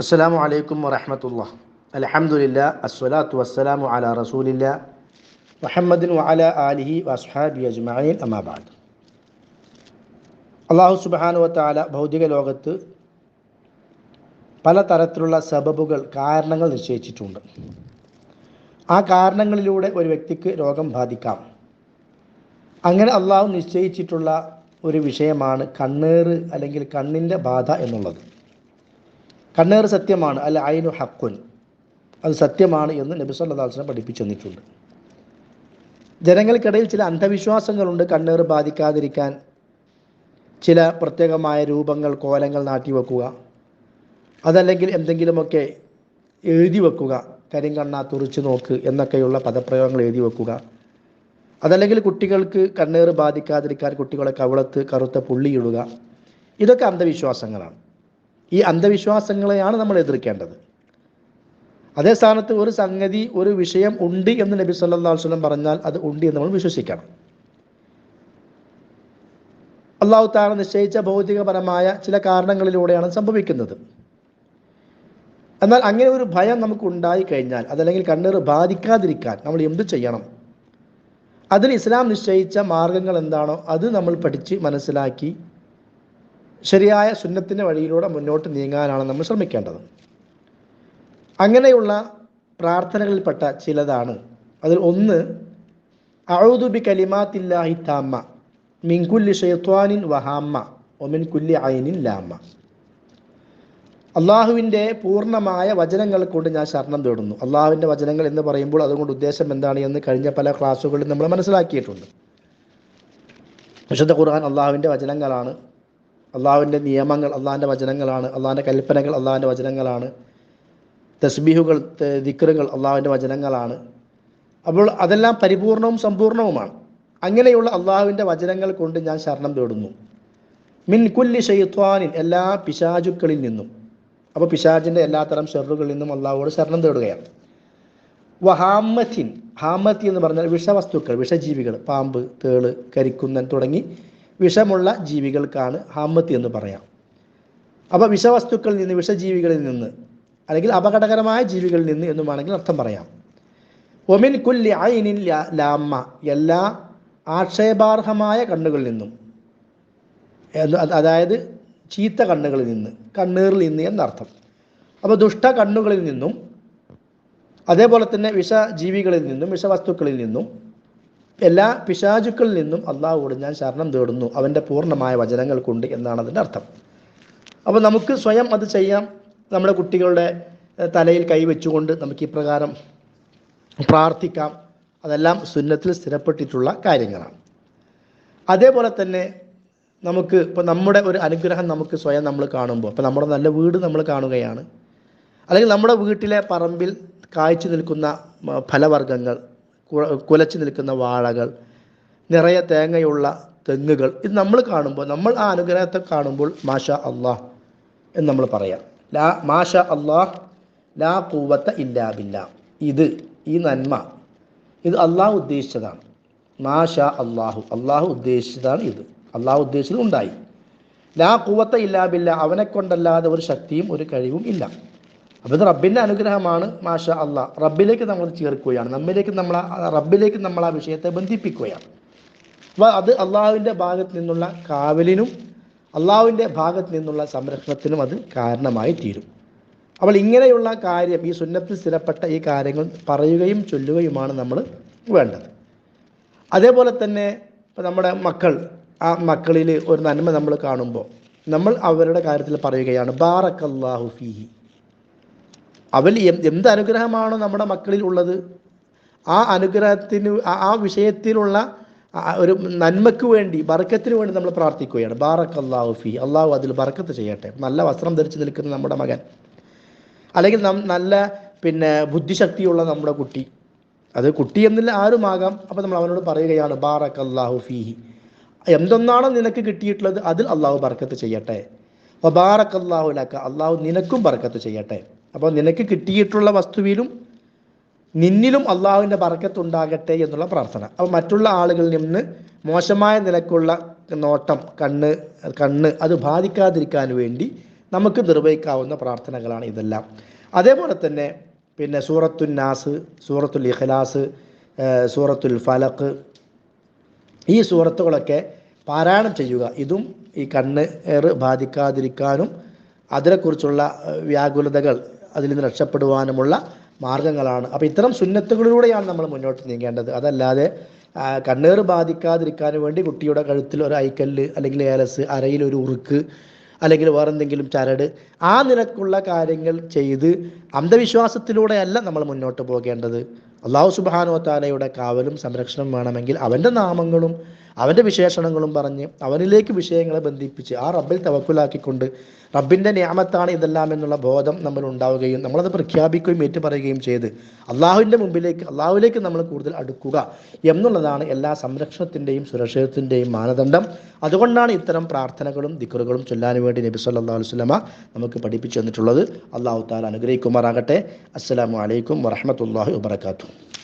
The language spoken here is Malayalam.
അസ്സലാമു വലൈക്കും വറഹമത്തുള്ള. അലഹമുല്ല അസ്വലാത്തു വസ്സലാമു അല റസൂലില്ല. മുഹമ്മദിൻ വഅല ആലിഹി വസ്ഹാബി അജ്മഈൻ അമാബാദ് അള്ളാഹു സുബ്ഹാനഹു വതആല ഭൗതിക ലോകത്ത് പല തരത്തിലുള്ള സബബുകൾ കാരണങ്ങൾ നിശ്ചയിച്ചിട്ടുണ്ട്. ആ കാരണങ്ങളിലൂടെ ഒരു വ്യക്തിക്ക് രോഗം ബാധിക്കാം. അങ്ങനെ അള്ളാഹു നിശ്ചയിച്ചിട്ടുള്ള ഒരു വിഷയമാണ് കണ്ണേറ് അല്ലെങ്കിൽ കണ്ണിന്റെ ബാധ എന്നുള്ളത്. കണ്ണേറ് സത്യമാണ് അല്ല അയിനു ഹക്കുൻ. അത് സത്യമാണ് എന്ന് നബി വസല്ലം പഠിപ്പിച്ചു തന്നിട്ടുണ്ട് ജനങ്ങൾക്കിടയിൽ ചില അന്ധവിശ്വാസങ്ങളുണ്ട് കണ്ണേറ് ബാധിക്കാതിരിക്കാൻ. ചില പ്രത്യേകമായ രൂപങ്ങൾ കോലങ്ങൾ നാട്ടിവെക്കുക അതല്ലെങ്കിൽ എന്തെങ്കിലുമൊക്കെ എഴുതി വെക്കുക. കരിങ്കണ്ണ തുറിച്ചു നോക്ക് എന്നൊക്കെയുള്ള പദപ്രയോഗങ്ങൾ എഴുതി വെക്കുക. അതല്ലെങ്കിൽ കുട്ടികൾക്ക് കണ്ണേറ് ബാധിക്കാതിരിക്കാൻ കുട്ടികളെ കവളത്ത് കറുത്ത പുള്ളിയിടുക ഇതൊക്കെ അന്ധവിശ്വാസങ്ങളാണ്. ഈ അന്ധവിശ്വാസങ്ങളെയാണ് നമ്മൾ എതിർക്കേണ്ടത്. അതേ സ്ഥാനത്ത് ഒരു സംഗതി ഒരു വിഷയം ഉണ്ട് എന്ന് നബി വസല്ലം പറഞ്ഞാൽ അത് ഉണ്ട് എന്ന് നമ്മൾ വിശ്വസിക്കണം. അള്ളാഹു താല നിശ്ചയിച്ച ഭൗതികപരമായ ചില കാരണങ്ങളിലൂടെയാണ് സംഭവിക്കുന്നത്. എന്നാൽ അങ്ങനെ ഒരു ഭയം നമുക്ക് ഉണ്ടായി കഴിഞ്ഞാൽ അതല്ലെങ്കിൽ കണ്ണീർ ബാധിക്കാതിരിക്കാൻ നമ്മൾ എന്ത് ചെയ്യണം? അതിന് ഇസ്ലാം നിശ്ചയിച്ച മാർഗങ്ങൾ എന്താണോ അത് നമ്മൾ പഠിച്ച് മനസ്സിലാക്കി ശരിയായ സുന്നത്തിന്റെ വഴിയിലൂടെ മുന്നോട്ട് നീങ്ങാനാണ് നമ്മൾ ശ്രമിക്കേണ്ടത്. അങ്ങനെയുള്ള പ്രാർത്ഥനകളിൽപ്പെട്ട ചിലതാണ്. അതിൽ ഒന്ന് അഴുതുബി കലിമാത്തില്ലാഹി താമ്മ മിൻകുല്ലി ഷെയ്ത്വാനിൻ വഹാമ്മ ഒമിൻ കുല്ലി ഐനിൻ ലാമ്മ. അള്ളാഹുവിന്റെ പൂർണമായ വചനങ്ങൾ കൊണ്ട് ഞാൻ ശരണം തേടുന്നു. അള്ളാഹുവിന്റെ വചനങ്ങൾ എന്ന് പറയുമ്പോൾ അതുകൊണ്ട് ഉദ്ദേശം എന്താണ് എന്ന് കഴിഞ്ഞ പല ക്ലാസ്സുകളിൽ നമ്മൾ മനസ്സിലാക്കിയിട്ടുണ്ട്. വിശുദ്ധ ഖുർആൻ അള്ളാഹുവിന്റെ വചനങ്ങളാണ്. അള്ളാഹുവിന്റെ നിയമങ്ങൾ അള്ളാഹിന്റെ വചനങ്ങളാണ് അള്ളാഹിന്റെ കൽപ്പനകൾ അള്ളാഹിന്റെ വചനങ്ങളാണ്. തസ്ബീഹുകൾ ദിക്റുകൾ അള്ളാഹുവിന്റെ വചനങ്ങളാണ്. അപ്പോൾ അതെല്ലാം പരിപൂർണവും സമ്പൂർണവുമാണ്. അങ്ങനെയുള്ള അള്ളാഹുവിന്റെ വചനങ്ങൾ കൊണ്ട് ഞാൻ ശരണം തേടുന്നു. മിൻ കുല്ലി ഷെയ്ത്വാനിൻ എല്ലാ പിശാചുക്കളിൽ നിന്നും. അപ്പോൾ പിശാജിന്റെ എല്ലാത്തരം ഷെറുകളിൽ നിന്നും അള്ളാഹുവോട് ശരണം തേടുകയാണ്. വഹാമത്തിൻ ഹാമത്തി എന്ന് പറഞ്ഞാൽ വിഷവസ്തുക്കൾ വിഷജീവികൾ പാമ്പ് തേൾ കരിക്കുന്നൻ തുടങ്ങി വിഷമുള്ള ജീവികൾക്കാണ് ഹാമത്തി എന്ന് പറയാം. അപ്പോൾ വിഷവസ്തുക്കളിൽ നിന്ന് വിഷജീവികളിൽ നിന്ന് അല്ലെങ്കിൽ അപകടകരമായ ജീവികളിൽ നിന്ന് എന്നുമാണെങ്കിൽ അർത്ഥം പറയാം. ഒമിൻ കുല്ലി ഐനിൻ ലാമ്മ. എല്ലാ ആക്ഷേപാർഹമായ കണ്ണുകളിൽ നിന്നും അതായത് ചീത്ത കണ്ണുകളിൽ നിന്ന് കണ്ണീറിൽ നിന്ന് എന്നർത്ഥം. അപ്പോൾ ദുഷ്ട കണ്ണുകളിൽ നിന്നും അതേപോലെ തന്നെ വിഷജീവികളിൽ നിന്നും വിഷവസ്തുക്കളിൽ നിന്നും എല്ലാ പിശാചുക്കളിൽ നിന്നും അള്ളാഹുവോട് ഞാൻ ശരണം തേടുന്നു. അവന്റെ പൂർണമായ വചനങ്ങൾ കൊണ്ട് എന്നാണ് അതിന്റെ അർത്ഥം. അപ്പോൾ നമുക്ക് സ്വയം അത് ചെയ്യാം. നമ്മുടെ കുട്ടികളുടെ തലയിൽ കൈവച്ചുകൊണ്ട് നമുക്ക് ഇപ്രകാരം പ്രാർത്ഥിക്കാം. അതെല്ലാം സുന്നത്തിൽ സ്ഥിരപ്പെട്ടിട്ടുള്ള കാര്യങ്ങളാണ്. അതേപോലെ തന്നെ നമുക്ക് ഇപ്പോൾ നമ്മുടെ ഒരു അനുഗ്രഹം നമുക്ക് സ്വയം നമ്മൾ കാണുമ്പോൾ ഇപ്പോൾ നമ്മുടെ നല്ല വീട് നമ്മൾ കാണുകയാണ്. അല്ലെങ്കിൽ നമ്മുടെ വീട്ടിലെ പറമ്പിൽ കായ്ച്ചു നിൽക്കുന്ന ഫലവർഗങ്ങൾ കുലച്ചു നിൽക്കുന്ന വാഴകൾ നിറയെ തേങ്ങയുള്ള തെങ്ങുകൾ ഇത് നമ്മൾ കാണുമ്പോൾ നമ്മൾ ആ അനുഗ്രഹത്തെ കാണുമ്പോൾ മാഷ അള്ളാഹ് എന്ന് നമ്മൾ പറയാം. ലാ മാഷ അള്ളാഹ് ലാ കൂവത്ത ഇല്ലാബില്ല ഇത് ഈ നന്മ ഇത് അള്ളാഹു ഉദ്ദേശിച്ചതാണ്. മാഷ അള്ളാഹു അള്ളാഹു ഉദ്ദേശിച്ചതാണ് ഇത്. അള്ളാഹു ഉദ്ദേശിച്ചത് ഉണ്ടായി. ലാ കൂവത്ത ഇല്ലാബില്ല അവനെ കൊണ്ടല്ലാതെ ഒരു ശക്തിയും ഒരു കഴിവും ഇല്ല. അപ്പോൾ ഇത് റബ്ബിന്റെ അനുഗ്രഹമാണ് മാഷ അല്ല റബ്ബിലേക്ക് നമ്മൾ ചേർക്കുകയാണ്. നമ്മിലേക്ക് നമ്മൾ റബ്ബിലേക്ക് നമ്മൾ ആ വിഷയത്തെ ബന്ധിപ്പിക്കുകയാണ്. അപ്പോൾ അത് അള്ളാഹുവിന്റെ ഭാഗത്ത് നിന്നുള്ള കാവലിനും അള്ളാഹുവിന്റെ ഭാഗത്ത് നിന്നുള്ള സംരക്ഷണത്തിനും അത് കാരണമായി തീരും. അപ്പോൾ ഇങ്ങനെയുള്ള കാര്യം ഈ സുന്നത്തിൽ സ്ഥിരപ്പെട്ട ഈ കാര്യങ്ങൾ പറയുകയും ചൊല്ലുകയുമാണ് നമ്മൾ വേണ്ടത്. അതേപോലെ തന്നെ ഇപ്പം നമ്മുടെ മക്കൾ ആ മക്കളിൽ ഒരു നന്മ നമ്മൾ കാണുമ്പോൾ നമ്മൾ അവരുടെ കാര്യത്തിൽ പറയുകയാണ് ബാറക്കല്ലാഹു ഫീഹി. അവൽ എന്ത് അനുഗ്രഹമാണ് നമ്മുടെ മക്കളിൽ ഉള്ളത് ആ അനുഗ്രഹത്തിന് ആ വിഷയത്തിലുള്ള ഒരു നന്മയ്ക്ക് വേണ്ടി ബർക്കത്തിന് വേണ്ടി നമ്മൾ പ്രാർത്ഥിക്കുകയാണ്. ബാറക്ക് അള്ളാഹു ഫി. അള്ളാഹു അതിൽ ബർക്കത്ത് ചെയ്യട്ടെ. നല്ല വസ്ത്രം ധരിച്ച് നിൽക്കുന്ന നമ്മുടെ മകൻ. അല്ലെങ്കിൽ നല്ല പിന്നെ ബുദ്ധിശക്തിയുള്ള നമ്മുടെ കുട്ടി. അത് കുട്ടി എന്നില്ല ആരുമാകാം. അപ്പോൾ നമ്മൾ അവനോട് പറയുകയാണ് ബാറക്ക് അള്ളാഹു ഫീഹി. എന്തൊന്നാണോ നിനക്ക് കിട്ടിയിട്ടുള്ളത് അതിൽ അള്ളാഹു ബർക്കത്ത് ചെയ്യട്ടെ. അപ്പോൾ ബാറക്ക് അള്ളാഹുലാക്ക അള്ളാഹു നിനക്കും ബർക്കത്ത് ചെയ്യട്ടെ. അപ്പോൾ നിനക്ക് കിട്ടിയിട്ടുള്ള വസ്തുവിലും നിന്നിലും അള്ളാഹുവിന്റെ ബർക്കത്തുണ്ടാകട്ടെ എന്നുള്ള പ്രാർത്ഥന. അപ്പോൾ മറ്റുള്ള ആളുകളിൽ നിന്ന് മോശമായ നിലക്കുള്ള നോട്ടം കണ്ണ് കണ്ണ് അത് ബാധിക്കാതിരിക്കാൻ വേണ്ടി നമുക്ക് നിർവഹിക്കാവുന്ന പ്രാർത്ഥനകളാണ് ഇതെല്ലാം. അതേപോലെ തന്നെ പിന്നെ സൂറത്തുൽ നാസ് സൂറത്തുൽ ഇഖ്ലാസ് സൂറത്തുൽ ഫലക്ക് ഈ സൂറത്തുകളൊക്കെ പാരായണം ചെയ്യുക. ഇതും ഈ കണ്ണ് ബാധിക്കാതിരിക്കാനും അതിനെക്കുറിച്ചുള്ള വ്യാകുലതകൾ അതിൽ നിന്ന് രക്ഷപ്പെടുവാനുമുള്ള മാർഗങ്ങളാണ്. അപ്പോൾ ഇത്തരം സുന്നത്തുകളിലൂടെയാണ് നമ്മൾ മുന്നോട്ട് നീങ്ങേണ്ടത്. അതല്ലാതെ കണ്ണേറ് ബാധിക്കാതിരിക്കാൻ വേണ്ടി കുട്ടിയുടെ കഴുത്തിൽ ഒരു ഐക്കല്ല് അല്ലെങ്കിൽ ഏലസ് അരയിൽ ഒരു ഉറുക്ക് അല്ലെങ്കിൽ വേറെന്തെങ്കിലും ചരട് ആ നിലക്കുള്ള കാര്യങ്ങൾ ചെയ്ത് അന്ധവിശ്വാസത്തിലൂടെയല്ല നമ്മൾ മുന്നോട്ട് പോകേണ്ടത്. അള്ളാഹു സുബാനോ താലയുടെ കാവലും സംരക്ഷണം വേണമെങ്കിൽ അവന്റെ നാമങ്ങളും അവന്റെ വിശേഷണങ്ങളും പറഞ്ഞ് അവനിലേക്ക് വിഷയങ്ങളെ ബന്ധിപ്പിച്ച് ആ റബ്ബിൽ തവക്കുലാക്കിക്കൊണ്ട് റബ്ബിന്റെ നിയമത്താണ് ഇതെല്ലാം എന്നുള്ള ബോധം നമ്മൾ ഉണ്ടാവുകയും നമ്മളത് പ്രഖ്യാപിക്കുകയും ഏറ്റുപറയുകയും ചെയ്ത് അള്ളാഹുവിന്റെ മുമ്പിലേക്ക് അള്ളാഹുവിലേക്ക് നമ്മൾ കൂടുതൽ അടുക്കുക എന്നുള്ളതാണ് എല്ലാ സംരക്ഷണത്തിന്റെയും സുരക്ഷിതത്തിന്റെയും മാനദണ്ഡം. അതുകൊണ്ടാണ് ഇത്തരം പ്രാർത്ഥനകളും ദിക്കറുകളും ചൊല്ലാൻ വേണ്ടി നബി സല്ലാ അലൈഹി വസല്ലമ നമുക്ക് പഠിപ്പിച്ചു തന്നിട്ടുള്ളത്. അള്ളാഹു താല അനുഗ്രഹിക്കുമാറാകട്ടെ. അസ്സാം വലൈക്കും വറഹ്മത്തുള്ളാഹി വബറകാതുഹു.